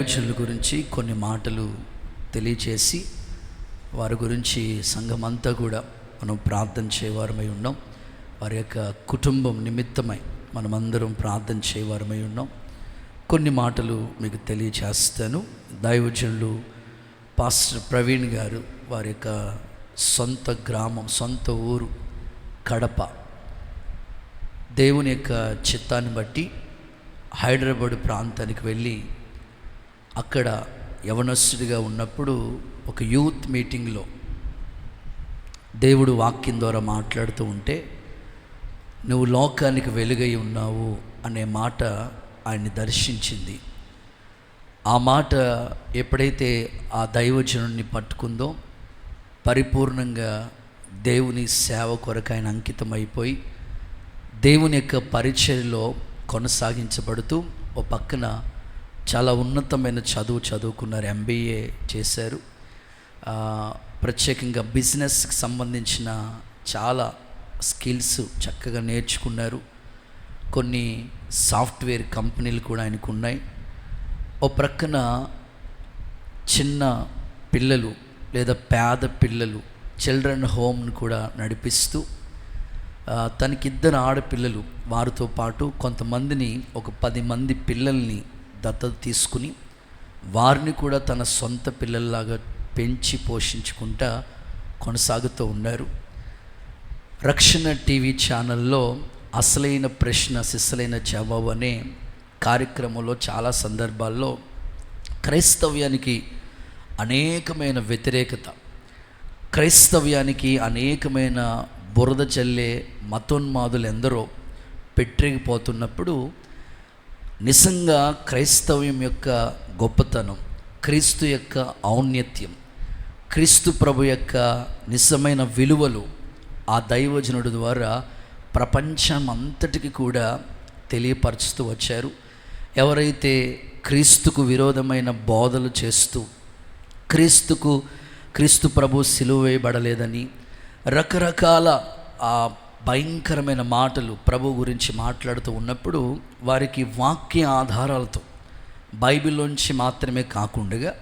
దైవజనుల గురించి కొన్ని మాటలు తెలియచేసి వారి గురించి సంఘం అంతా కూడా మనం ప్రార్థన చేయవారమై ఉన్నాం. వారి యొక్క కుటుంబం నిమిత్తమై మనమందరం ప్రార్థన చేయవారమై ఉన్నాం. కొన్ని మాటలు మీకు తెలియచేస్తాను. దైవజనులు పాస్టర్ ప్రవీణ్ గారు వారి యొక్క సొంత గ్రామం సొంత ఊరు కడప. దేవుని యొక్క చిత్తాన్ని బట్టి హైదరాబాద్ ప్రాంతానికి వెళ్ళి అక్కడ యవనస్తుడిగా ఉన్నప్పుడు ఒక యూత్ మీటింగ్లో దేవుడు వాక్యం ద్వారా మాట్లాడుతూ ఉంటే నువ్వు లోకానికి వెలుగై ఉన్నావు అనే మాట ఆయన్ని దర్శించింది. ఆ మాట ఎప్పుడైతే ఆ దైవజనుడిని పట్టుకుందో పరిపూర్ణంగా దేవుని సేవ కొరకు ఆయన అంకితమైపోయి దేవుని యొక్క పరిచయలో కొనసాగించబడుతూ ఓ పక్కన చాలా ఉన్నతమైన చదువు చదువుకున్నారు ఎంబీఏ చేశారు. ప్రత్యేకంగా బిజినెస్కి సంబంధించిన చాలా స్కిల్స్ చక్కగా నేర్చుకున్నారు. కొన్ని సాఫ్ట్వేర్ కంపెనీలు కూడా ఆయనకు ఉన్నాయి. ఓ ప్రక్కన చిన్న పిల్లలు లేదా పేద పిల్లలు చిల్డ్రన్ హోమ్ను కూడా నడిపిస్తూ తనకిద్దరు ఆడపిల్లలు వారితో పాటు కొంతమందిని ఒక పది మంది పిల్లల్ని దత్తత తీసుకుని వారిని కూడా తన సొంత పిల్లల్లాగా పెంచి పోషించుకుంటా కొనసాగుతూ ఉన్నారు. రక్షణ టీవీ ఛానల్లో అసలైన ప్రశ్న సిస్సలైన జవాబు అనే కార్యక్రమంలో చాలా సందర్భాల్లో క్రైస్తవ్యానికి అనేకమైన వ్యతిరేకత క్రైస్తవ్యానికి అనేకమైన బురద చల్లే మతోన్మాదులు ఎందరో పెట్టిరిగిపోతున్నప్పుడు నిజంగా క్రైస్తవ్యం యొక్క గొప్పతనం క్రీస్తు యొక్క ఔన్నత్యం క్రీస్తు ప్రభు యొక్క నిజమైన విలువలు ఆ దైవజనుడు ద్వారా ప్రపంచం అంతటికి కూడా తెలియపరుచుతూ వచ్చారు. ఎవరైతే క్రీస్తుకు విరోధమైన బోధలు చేస్తూ క్రీస్తుకు క్రీస్తు ప్రభు సిలువ వేయబడలేదని రకరకాల ఆ భయంకరమైన మాటలు ప్రభు గురించి మాట్లాడుతూ ఉన్నప్పుడు వారికి వాక్య ఆధారాలతో బైబిల్లోంచి మాత్రమే కాకుండా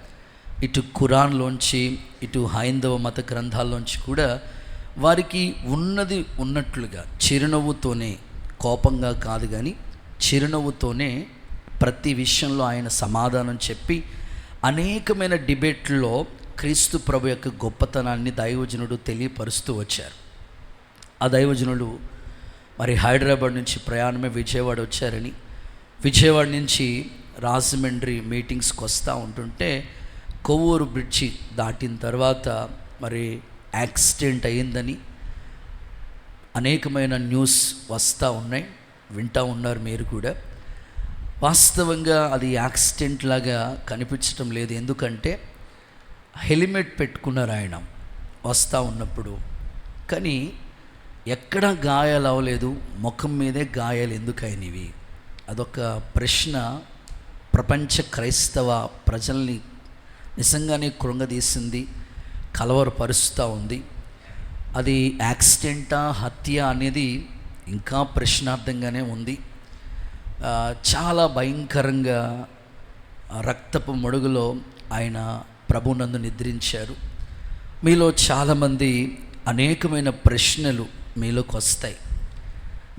ఇటు ఖురాన్లోంచి ఇటు హైందవ మత గ్రంథాల్లోంచి కూడా వారికి ఉన్నది ఉన్నట్లుగా చిరునవ్వుతోనే కోపంగా కాదు కానీ చిరునవ్వుతోనే ప్రతి విషయంలో ఆయన సమాధానం చెప్పి అనేకమైన డిబేట్లో క్రీస్తు ప్రభు యొక్క గొప్పతనాన్ని దైవజనుడు తెలియపరుస్తూ వచ్చారు. ఆ దైవజనులు మరి హైదరాబాద్ నుంచి ప్రయాణమే విజయవాడ వచ్చారని. విజయవాడ నుంచి రాజమండ్రి మీటింగ్స్కి వస్తూ ఉంటుంటే కొవ్వూరు బ్రిడ్జి దాటిన తర్వాత మరి యాక్సిడెంట్ అయిందని అనేకమైన న్యూస్ వస్తూ ఉన్నాయి వింటూ ఉన్నారు మీరు కూడా. వాస్తవంగా అది యాక్సిడెంట్ లాగా కనిపించటం లేదు. ఎందుకంటే హెల్మెట్ పెట్టుకున్నారు ఆయన వస్తూ ఉన్నప్పుడు. కానీ ఎక్కడ గాయాలు అవ్వలేదు ముఖం మీదే గాయాలు ఎందుకైనవి? అదొక ప్రశ్న ప్రపంచ క్రైస్తవ ప్రజల్ని నిజంగానే కృంగదీసింది కలవరపరుస్తూ ఉంది. అది యాక్సిడెంటా హత్య అనేది ఇంకా ప్రశ్నార్థంగానే ఉంది. చాలా భయంకరంగా రక్తపు మడుగులో ఆయన ప్రభునందు నిద్రించారు. మీలో చాలామంది అనేకమైన ప్రశ్నలు మీలోకి వస్తాయి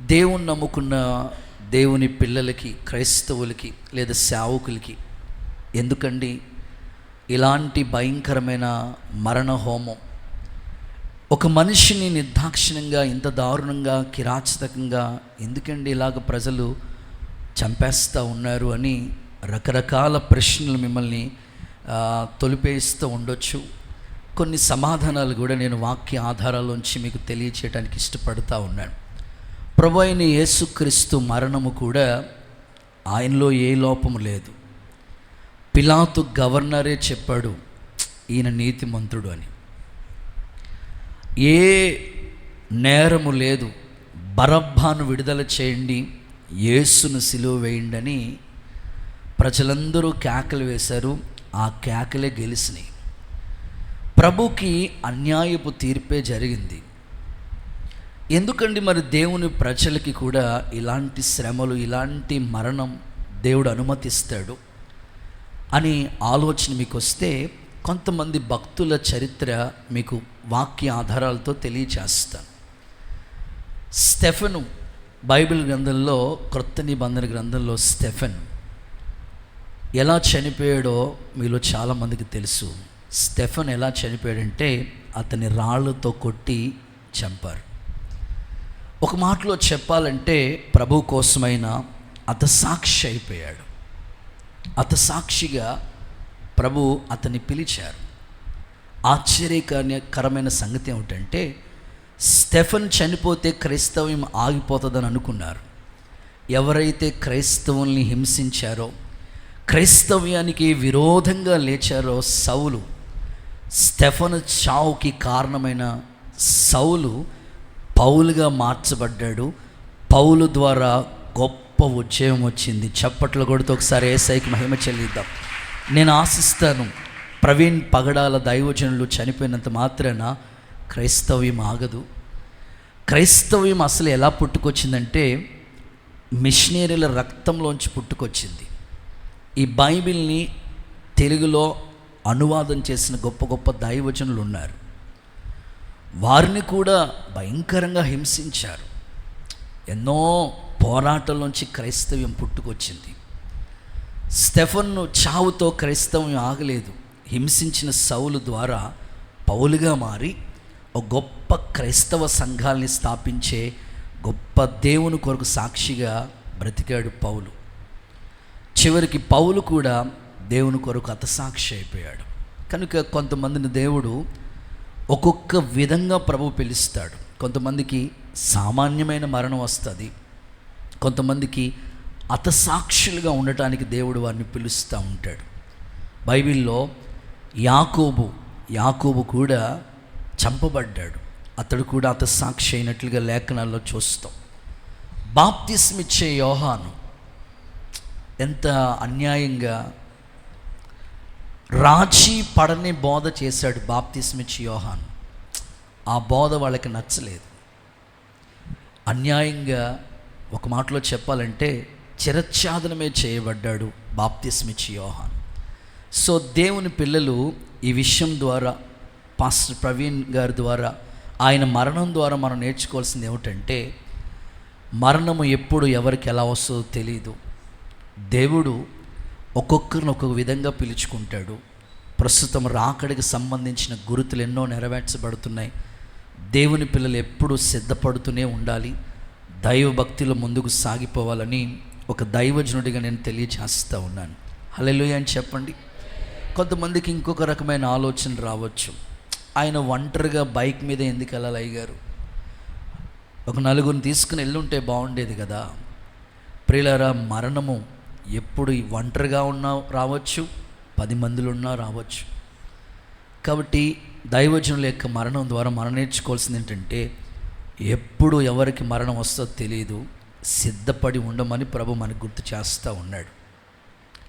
దేవుని నమ్ముకున్న దేవుని పిల్లలకి క్రైస్తవులకి లేదా సేవకులకి ఎందుకండి? ఇలాంటి భయంకరమైన మరణ హోమం ఒక మనిషిని నిర్దాక్షిణ్యంగా ఇంత దారుణంగా కిరాచకంగా ఎందుకండి ఇలాగ ప్రజలు చంపేస్తూ ఉన్నారు అని రకరకాల ప్రశ్నలు మిమ్మల్ని తొలిపేస్తూ ఉండొచ్చు. కొన్ని సమాధానాలు కూడా నేను వాక్య ఆధారాల్లోంచి మీకు తెలియచేయడానికి ఇష్టపడుతూ ఉన్నాను. ప్రభు అయిన యేసుక్రీస్తు మరణము కూడా ఆయనలో ఏ లోపము లేదు. పిలాతు గవర్నరే చెప్పాడు ఈయన నీతిమంతుడు అని. ఏ నేరము లేదు బరబ్బాను విడుదల చేయండి యేసును సిలువ వేయండి అని ప్రజలందరూ కేకలు వేశారు. ఆ కేకలే గెలిచినాయి. ప్రభుకి అన్యాయపు తీర్పే జరిగింది. ఎందుకండి మరి దేవుని ప్రజలకి కూడా ఇలాంటి శ్రమలు ఇలాంటి మరణం దేవుడు అనుమతిస్తాడు అని ఆలోచన మీకు వస్తే కొంతమంది భక్తుల చరిత్ర మీకు వాక్య ఆధారాలతో తెలియచేస్తాను. స్టెఫెను బైబిల్ గ్రంథంలో క్రొత్త నిబంధన గ్రంథంలో స్టెఫెన్ ఎలా చనిపోయాడో మీలో చాలామందికి తెలుసు. స్టెఫన్ ఎలా చనిపోయాడంటే అతని రాళ్ళతో కొట్టి చంపారు. ఒక మాటలో చెప్పాలంటే ప్రభు కోసమైన అత సాక్షి అయిపోయాడు. అత సాక్షిగా ప్రభు అతన్ని పిలిచారు. ఆశ్చర్యకరమైన సంగతి ఏమిటంటే స్టెఫన్ చనిపోతే క్రైస్తవ్యం ఆగిపోతుందని అనుకున్నారు. ఎవరైతే క్రైస్తవుల్ని హింసించారో క్రైస్తవ్యానికి విరోధంగా లేచారో సౌలు స్టెఫన్ చావుకి కారణమైన సౌలు పౌలుగా మార్చబడ్డాడు. పౌలు ద్వారా గొప్ప ఉద్యమం వచ్చింది. చప్పట్లు కొడుతూ ఒకసారి ఏసైకి మహిమ చెల్లిద్దాం. నేను ఆశిస్తాను ప్రవీణ్ పగడాల దైవజనులు చనిపోయినంత మాత్రాన క్రైస్తవ్యం ఆగదు. క్రైస్తవ్యం అసలు ఎలా పుట్టుకొచ్చిందంటే మిషనరీల రక్తంలోంచి పుట్టుకొచ్చింది. ఈ బైబిల్ని తెలుగులో అనువాదం చేసిన గొప్ప గొప్ప దైవజనులు ఉన్నారు వారిని కూడా భయంకరంగా హింసించారు. ఎన్నో పోరాటంలోంచి క్రైస్తవ్యం పుట్టుకొచ్చింది. స్టెఫన్ను చావుతో క్రైస్తవ్యం ఆగలేదు. హింసించిన సౌలు ద్వారా పౌలుగా మారి ఒక గొప్ప క్రైస్తవ సంఘాల్ని స్థాపించే గొప్ప దేవుని కొరకు సాక్షిగా బ్రతికాడు పౌలు. చివరికి పౌలు కూడా దేవుని కొరకు అతసాక్షి అయిపోయాడు. కనుక కొంతమందిని దేవుడు ఒక్కొక్క విధంగా ప్రభు పిలుస్తాడు. కొంతమందికి సామాన్యమైన మరణం వస్తుంది. కొంతమందికి అతసాక్షులుగా ఉండటానికి దేవుడు వారిని పిలుస్తూ ఉంటాడు. బైబిల్లో యాకోబు యాకోబు కూడా చంపబడ్డాడు. అతడు కూడా అతసాక్షి అయినట్లుగా లేఖనాల్లో చూస్తాం. బాప్తిస్మిచ్చే యోహాను ఎంత అన్యాయంగా రాజీ పడని బోధ చేశాడు బాప్తిస్మిచ్చి యోహాన్. ఆ బోధ వాళ్ళకి నచ్చలేదు. అన్యాయంగా ఒక మాటలో చెప్పాలంటే చిరచ్ఛాదనమే చేయబడ్డాడు బాప్తిస్మిచ్చి యోహాన్. సో దేవుని పిల్లలు ఈ విషయం ద్వారా పాస్టర్ ప్రవీణ్ గారి ద్వారా ఆయన మరణం ద్వారా మనం నేర్చుకోవాల్సింది ఏమిటంటే మరణము ఎప్పుడు ఎవరికి ఎలా వస్తుందో తెలియదు దేవుడు ఒక్కొక్కరిని ఒక్కొక్క విధంగా పిలుచుకుంటాడు. ప్రస్తుతం రాకడికి సంబంధించిన గురుతులు ఎన్నో నెరవేర్చబడుతున్నాయి. దేవుని పిల్లలు ఎప్పుడూ సిద్ధపడుతూనే ఉండాలి. దైవ భక్తిలో ముందుకు సాగిపోవాలని ఒక దైవజనుడిగా నేను తెలియజేస్తూ ఉన్నాను. హలెలుయ అని చెప్పండి. కొంతమందికి ఇంకొక రకమైన ఆలోచన రావచ్చు. ఆయన ఒంటరిగా బైక్ మీద ఎందుకు వెళ్ళాలి అయ్యారు ఒక నలుగురిని తీసుకుని వెళ్ళుంటే బాగుండేది కదా. ప్రియులారా మరణము ఎప్పుడు ఒంటరిగా ఉన్నా రావచ్చు పది మందిలో ఉన్నా రావచ్చు. కాబట్టి దైవజనుల యొక్క మరణం ద్వారా మనం నేర్చుకోవాల్సింది ఏంటంటే ఎప్పుడు ఎవరికి మరణం వస్తుందో తెలియదు సిద్ధపడి ఉండమని ప్రభు మనకు గుర్తు చేస్తూ ఉన్నాడు.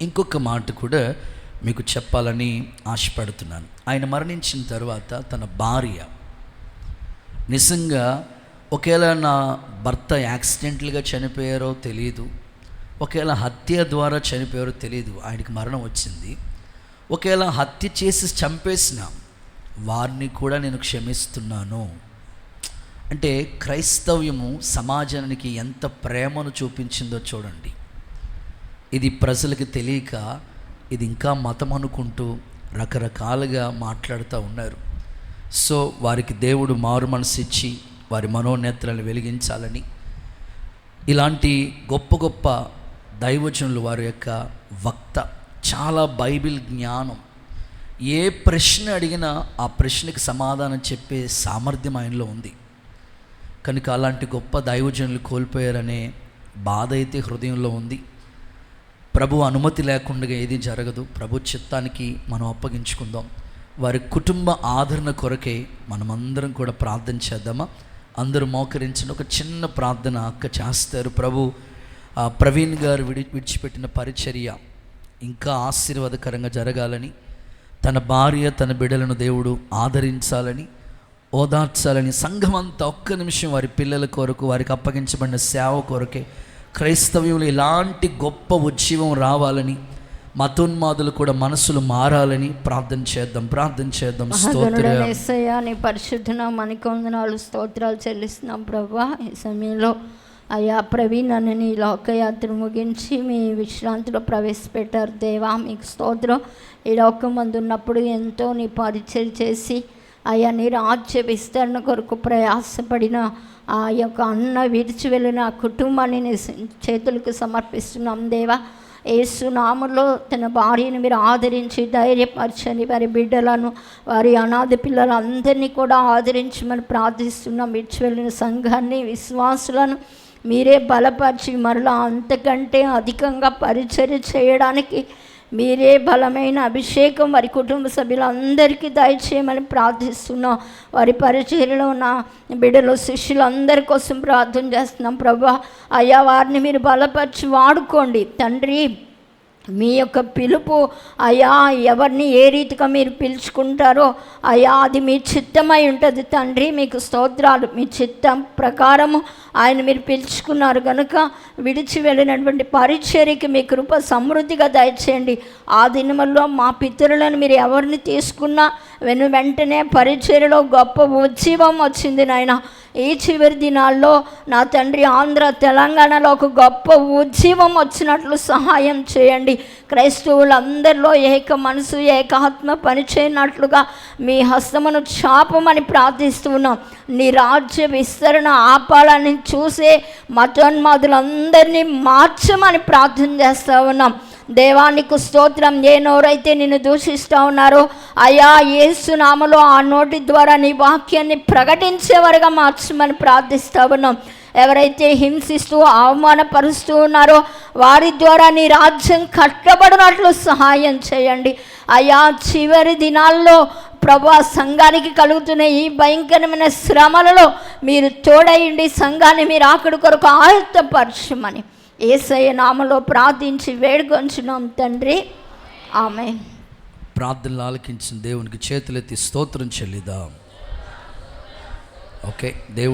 ఇంకొక మాట కూడా మీకు చెప్పాలని ఆశపడుతున్నాను. ఆయన మరణించిన తర్వాత తన భార్య నిజంగా ఒకవేళ నా భర్త యాక్సిడెంటల్గా చనిపోయారో తెలియదు ఒకవేళ హత్య ద్వారా చనిపోయారో తెలియదు ఆయనకి మరణం వచ్చింది. ఒకవేళ హత్య చేసి చంపేసిన వారిని కూడా నేను క్షమిస్తున్నాను. అంటే క్రైస్తవ్యము సమాజానికి ఎంత ప్రేమను చూపించిందో చూడండి. ఇది ప్రజలకు తెలియక ఇది ఇంకా మతం అనుకుంటూ రకరకాలుగా మాట్లాడుతూ ఉన్నారు. సో వారికి దేవుడు మారు మనసు ఇచ్చి వారి మనోనేత్రాలను వెలిగించాలని ఇలాంటి గొప్ప గొప్ప దైవజనులు వారి యొక్క వక్త చాలా బైబిల్ జ్ఞానం. ఏ ప్రశ్న అడిగినా ఆ ప్రశ్నకి సమాధానం చెప్పే సామర్థ్యం ఆయనలో ఉంది. కనుక అలాంటి గొప్ప దైవజనులు కోల్పోయారనే బాధ అయితే హృదయంలో ఉంది. ప్రభు అనుమతి లేకుండా ఏది జరగదు. ప్రభు చిత్తానికి మనం అప్పగించుకుందాం. వారి కుటుంబ ఆదరణ కొరకే మనమందరం కూడా ప్రార్థన చేద్దామా? అందరూ మోకరించిన ఒక చిన్న ప్రార్థన అక్క చేస్తారు. ప్రభు ప్రవీణ్ గారు విడి విడిచిపెట్టిన పరిచర్య ఇంకా ఆశీర్వాదకరంగా జరగాలని తన భార్య తన బిడ్డలను దేవుడు ఆదరించాలని ఓదార్చాలని సంఘం అంతా ఒక్క నిమిషం వారి పిల్లల కొరకు వారికి అప్పగించబడిన సేవ కొరకే క్రైస్తవ్యంలో ఇలాంటి గొప్ప ఉద్యమం రావాలని మతోన్మాదులు కూడా మనసులు మారాలని ప్రార్థన చేద్దాం ప్రార్థన చేద్దాం. స్తోత్ర. పరిశుద్ధన మణికొందనాలు స్తోత్రాలు చెల్లిస్తున్నాం ప్రభా. ఈ సమయంలో అయ్యా ప్రవీణ్ నీ లోకయాత్ర ముగించి మీ విశ్రాంతిలో ప్రవేశపెట్టారు. దేవా మీకు స్తోత్రం. ఈ లోకం మందు ఉన్నప్పుడు ఎంతో నీ పరిచయం చేసి అయ్యా నీ రాజ్య విస్తరణ కొరకు ప్రయాసపడిన ఆ యొక్క అన్న విడిచి వెళ్ళిన ఆ కుటుంబాన్ని నీ చేతులకు సమర్పిస్తున్నాం దేవా. యేసు నామంలో తన భార్యను మీరు ఆదరించి ధైర్యపరచని వారి బిడ్డలను వారి అనాథ పిల్లలందరినీ కూడా ఆదరించమని ప్రార్థిస్తున్నాం. విడిచి వెళ్ళిన సంఘాన్ని విశ్వాసులను మీరే బలపరిచి మరలా అంతకంటే అధికంగా పరిచర్య చేయడానికి మీరే బలమైన అభిషేకం వారి కుటుంబ సభ్యులందరికీ దయచేయమని ప్రార్థిస్తున్నాం. వారి పరిచయలో ఉన్న బిడ్డలు శిష్యులందరి కోసం ప్రార్థన చేస్తున్నాం. ప్రభా అయ్యా వారిని మీరు బలపరిచి వాడుకోండి. తండ్రి మీ యొక్క పిలుపు అయా ఎవరిని ఏ రీతిగా మీరు పిలుచుకుంటారో అయా అది మీ చిత్తమై ఉంటుంది తండ్రి మీకు స్తోత్రాలు మీ చిత్తం ప్రకారము ఆయన మీరు పిలుచుకున్నారు కనుక విడిచి వెళ్ళినటువంటి పరిచర్యకి మీ కృప సమృద్ధిగా దయచేయండి. ఆ దినముల్లో మా పితరులను మీరు ఎవరిని తీసుకున్నా వెను వెంటనే పరిచర్యలో గొప్ప ఉజ్జీవం వచ్చింది నాయన. ఈ చివరి దినాల్లో నా తండ్రి ఆంధ్ర తెలంగాణలో ఒక గొప్ప ఉజ్జీవం వచ్చినట్లు సహాయం చేయండి. క్రైస్తవులందరిలో ఏక మనసు ఏకాత్మ పనిచేయనట్లుగా మీ హస్తమును చాపమని ప్రార్థిస్తున్నాం. నీ రాజ్య విస్తరణ ఆపాలని చూసే మతోన్మాదులందరినీ మార్చమని ప్రార్థన చేస్తూ ఉన్నాం. దేవానికి స్తోత్రం. ఏ నోరైతే నిన్ను దూషిస్తూ ఉన్నారో అయా ఏసు నామలో ఆ నోటి ద్వారా నీ వాక్యాన్ని ప్రకటించేవారుగా మార్చమని ప్రార్థిస్తా ఉన్నాం. ఎవరైతే హింసిస్తూ అవమానపరుస్తూ ఉన్నారో వారి ద్వారా నీ రాజ్యం కట్టబడినట్లు సహాయం చేయండి. అయా చివరి దినాల్లో ప్రభా సంఘానికి కలుగుతున్న ఈ భయంకరమైన శ్రమలలో మీరు తోడయండి. సంఘాన్ని మీరు ఆకడి కొరకు ఆయుత్తపరచమని. ఏసయ నామలో ప్రార్థించి వేడుకొంచున్నాం తండ్రి. ఆమె ప్రార్థనలు ఆలకించిన దేవునికి చేతులెత్తి స్తోత్రం చెల్లిదాం ఓకే దేవుడు